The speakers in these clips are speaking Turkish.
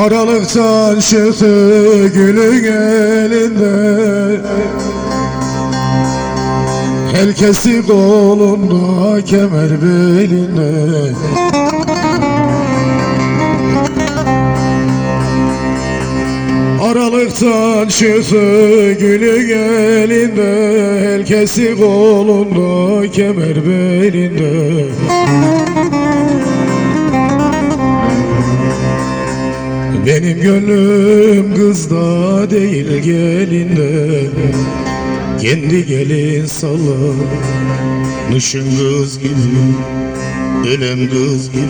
Aralıktan çıktı gülün elinde. Herkesi kolunda kemer belinde. Aralıktan çıktı gülün elinde. Herkesi kolunda kemer belinde Benim gönlüm kızda değil gelinde Kendi gelin salla Nışın kız gibi Ölen kız gibi.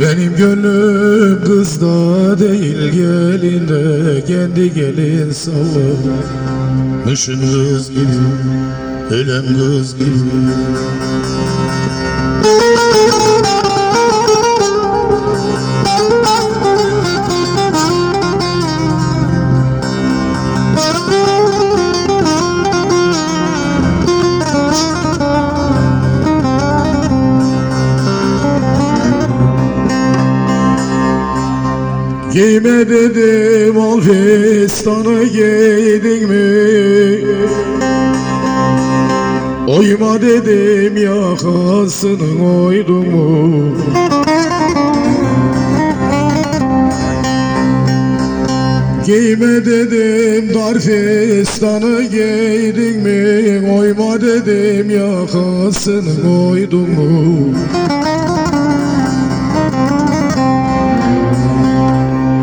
Benim gönlüm kızda değil gelinde Kendi gelin salla Nışın kız gibi Ölen kız gibi Giyme dedim al fistanı giydin mi? Oyma dedim yakasını oydun mu? Giyme dedim dar fistanı giydin mi? Oyma dedim yakasını oydun mu?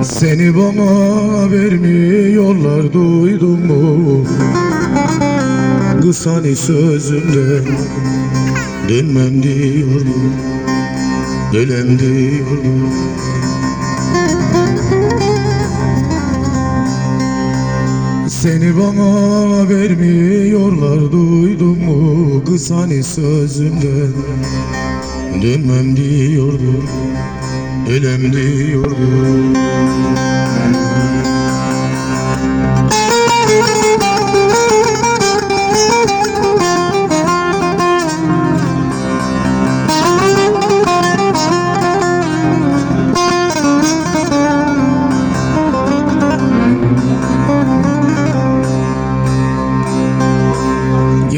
Seni bana vermiyorlar duydun mu? Kız hani sözünde dönmem diyordu Ölem diyordu Seni bana vermiyorlar duydun mu? Kız hani sözünde dönmem diyordu Ölem diyordu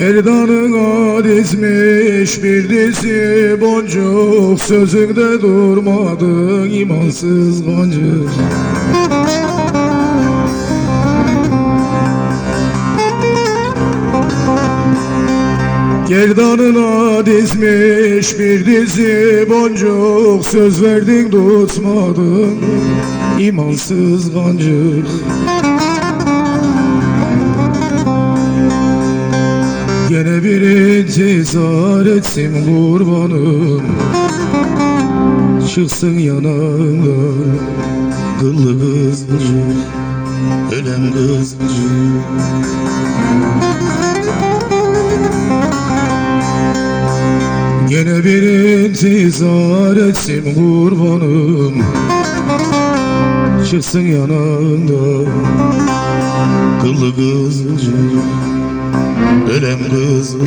Gerdanına dizmiş bir dizi boncuk Sözünde durmadın imansız gancı Gerdanına dizmiş bir dizi boncuk Söz verdin tutmadın imansız gancı Gene bir intizar kurbanım. Çıksın yanağına Kıllı kızcık Ölen kızcık Gene bir intizar kurbanım. Çıksın yanağında Kıllı kızcık Ölem kızcık